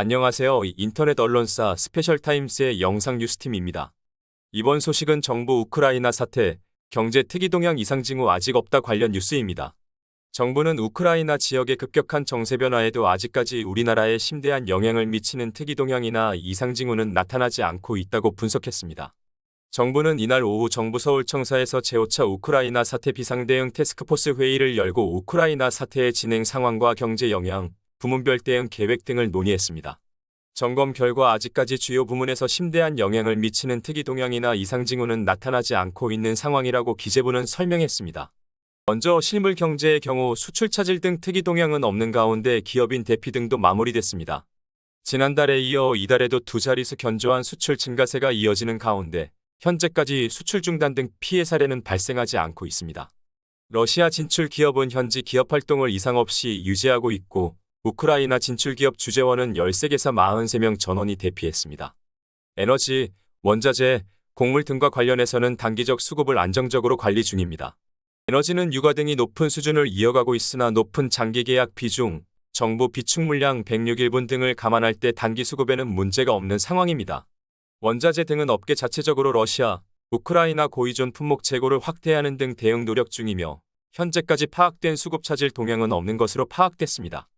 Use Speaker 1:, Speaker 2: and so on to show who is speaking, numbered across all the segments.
Speaker 1: 안녕하세요. 인터넷 언론사 스페셜타임스의 영상 뉴스팀입니다. 이번 소식은 정부 우크라이나 사태, 경제 특이 동향 이상 징후 아직 없다 관련 뉴스입니다. 정부는 우크라이나 지역의 급격한 정세 변화에도 아직까지 우리나라에 심대한 영향을 미치는 특이 동향이나 이상 징후는 나타나지 않고 있다고 분석했습니다. 정부는 이날 오후 정부 서울청사에서 제5차 우크라이나 사태 비상대응 태스크포스 회의를 열고 우크라이나 사태의 진행 상황과 경제 영향, 부문별 대응 계획 등을 논의했습니다. 점검 결과 아직까지 주요 부문에서 심대한 영향을 미치는 특이 동향이나 이상 징후는 나타나지 않고 있는 상황이라고 기재부는 설명했습니다. 먼저 실물 경제의 경우 수출 차질 등 특이 동향은 없는 가운데 기업인 대피 등도 마무리됐습니다. 지난달에 이어 이달에도 두 자릿수 견조한 수출 증가세가 이어지는 가운데 현재까지 수출 중단 등 피해 사례는 발생하지 않고 있습니다. 러시아 진출 기업은 현지 기업 활동을 이상 없이 유지하고 있고 우크라이나 진출 기업 주재원은 13개사 43명 전원이 대피했습니다. 에너지, 원자재, 곡물 등과 관련해서는 단기적 수급을 안정적으로 관리 중입니다. 에너지는 유가 등이 높은 수준을 이어가고 있으나 높은 장기 계약 비중, 정부 비축 물량 106일분 등을 감안할 때 단기 수급에는 문제가 없는 상황입니다. 원자재 등은 업계 자체적으로 러시아, 우크라이나 고의존 품목 재고를 확대하는 등 대응 노력 중이며 현재까지 파악된 수급 차질 동향은 없는 것으로 파악됐습니다.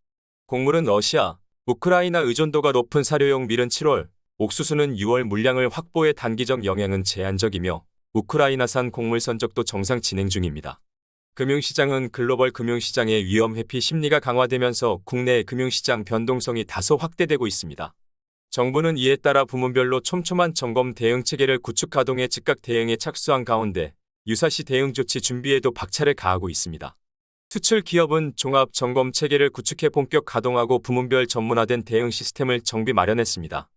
Speaker 1: 곡물은 러시아, 우크라이나 의존도가 높은 사료용 밀은 7월, 옥수수는 6월 물량을 확보해 단기적 영향은 제한적이며 우크라이나산 곡물 선적도 정상 진행 중입니다. 금융시장은 글로벌 금융시장의 위험 회피 심리가 강화되면서 국내 금융시장 변동성이 다소 확대되고 있습니다. 정부는 이에 따라 부문별로 촘촘한 점검 대응 체계를 구축 가동해 즉각 대응에 착수한 가운데 유사시 대응 조치 준비에도 박차를 가하고 있습니다. 수출 기업은 종합 점검 체계를 구축해 본격 가동하고 부문별 전문화된 대응 시스템을 정비 마련했습니다.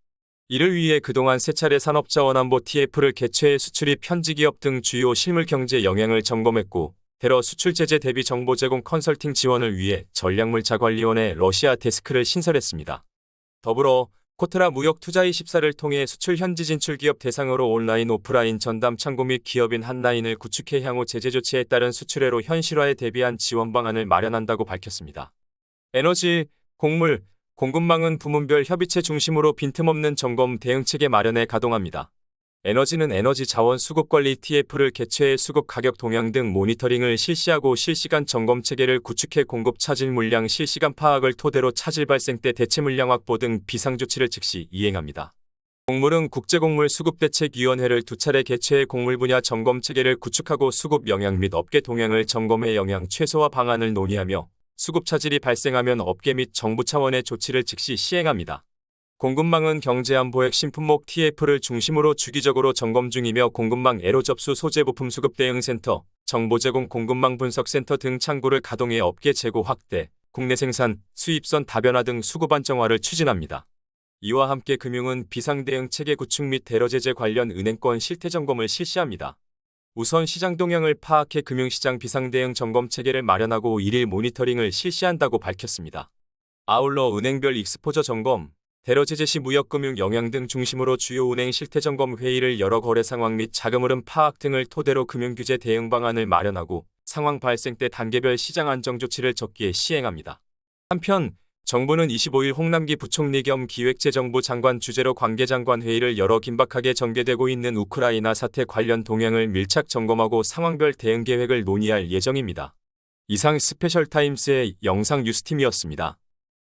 Speaker 1: 이를 위해 그동안 세 차례 산업자원안보 TF를 개최해 수출입 현지기업 등 주요 실물 경제 영향을 점검했고 테러 수출 제재 대비 정보 제공 컨설팅 지원을 위해 전략물자관리원회 러시아 데스크를 신설했습니다. 더불어 코트라 무역 투자 24를 통해 수출 현지 진출 기업 대상으로 온라인 오프라인 전담 창구 및 기업인 한라인을 구축해 향후 제재 조치에 따른 수출회로 현실화에 대비한 지원 방안을 마련한다고 밝혔습니다. 에너지, 곡물, 공급망은 부문별 협의체 중심으로 빈틈없는 점검 대응체계 마련에 가동합니다. 에너지는 에너지 자원 수급 관리 TF를 개최해 수급 가격 동향 등 모니터링을 실시하고 실시간 점검 체계를 구축해 공급 차질 물량 실시간 파악을 토대로 차질 발생 때 대체 물량 확보 등 비상 조치를 즉시 이행합니다. 곡물은 국제곡물 수급대책위원회를 두 차례 개최해 곡물 분야 점검 체계를 구축하고 수급 영향 및 업계 동향을 점검해 영향 최소화 방안을 논의하며 수급 차질이 발생하면 업계 및 정부 차원의 조치를 즉시 시행합니다. 공급망은 경제안보 핵심 품목 TF를 중심으로 주기적으로 점검 중이며 공급망 애로 접수 소재 부품 수급 대응 센터, 정보 제공 공급망 분석 센터 등 창구를 가동해 업계 재고 확대, 국내 생산, 수입선 다변화 등 수급 안정화를 추진합니다. 이와 함께 금융은 비상 대응 체계 구축 및 대러 제재 관련 은행권 실태 점검을 실시합니다. 우선 시장 동향을 파악해 금융시장 비상 대응 점검 체계를 마련하고 일일 모니터링을 실시한다고 밝혔습니다. 아울러 은행별 익스포저 점검, 대러 제재 시 무역금융 영향 등 중심으로 주요 은행 실태 점검 회의를 열어 거래 상황 및 자금 흐름 파악 등을 토대로 금융규제 대응 방안을 마련하고 상황 발생 때 단계별 시장 안정 조치를 적기에 시행합니다. 한편 정부는 25일 홍남기 부총리 겸 기획재정부 장관 주재로 관계장관 회의를 열어 긴박하게 전개되고 있는 우크라이나 사태 관련 동향을 밀착 점검하고 상황별 대응 계획을 논의할 예정입니다. 이상 스페셜타임스의 영상 뉴스팀이었습니다.